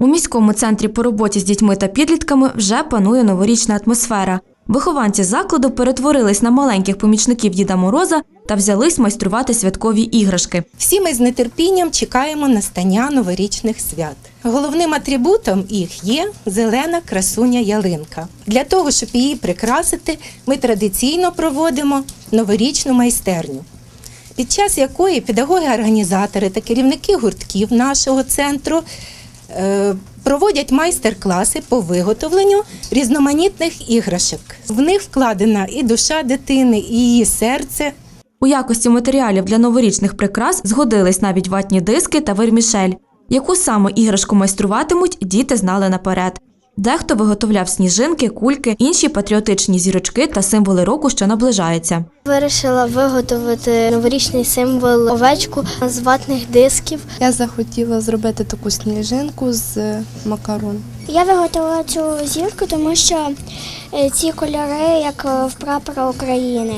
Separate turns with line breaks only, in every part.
У міському центрі по роботі з дітьми та підлітками вже панує новорічна атмосфера. Вихованці закладу перетворились на маленьких помічників Діда Мороза та взялись майструвати святкові іграшки.
Всі ми з нетерпінням чекаємо настання новорічних свят. Головним атрибутом їх є зелена красуня ялинка. Для того, щоб її прикрасити, ми традиційно проводимо новорічну майстерню, під час якої педагоги-організатори та керівники гуртків нашого центру проводять майстер-класи по виготовленню різноманітних іграшок. В них вкладена і душа дитини, і її серце.
У якості матеріалів для новорічних прикрас згодились навіть ватні диски та вермішель. Яку саме іграшку майструватимуть, діти знали наперед. Дехто виготовляв сніжинки, кульки, інші патріотичні зірочки та символи року, що наближається.
Вирішила виготовити новорічний символ овечку з ватних дисків.
Я захотіла зробити таку сніжинку з макарон.
Я виготовила цю зірку, тому що е, ці кольори, як е, в прапора України,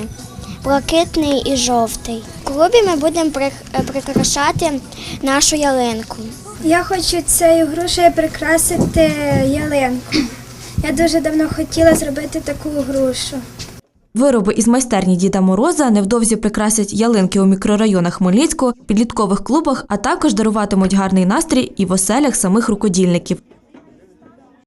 блакитний і жовтий. В клубі ми будемо е, прикрашати нашу ялинку.
Я хочу цією грушею прикрасити ялинку. Я дуже давно хотіла зробити таку грушу.
Вироби із майстерні Діда Мороза невдовзі прикрасять ялинки у мікрорайонах Хмельницького, підліткових клубах, а також даруватимуть гарний настрій і в оселях самих рукодільників.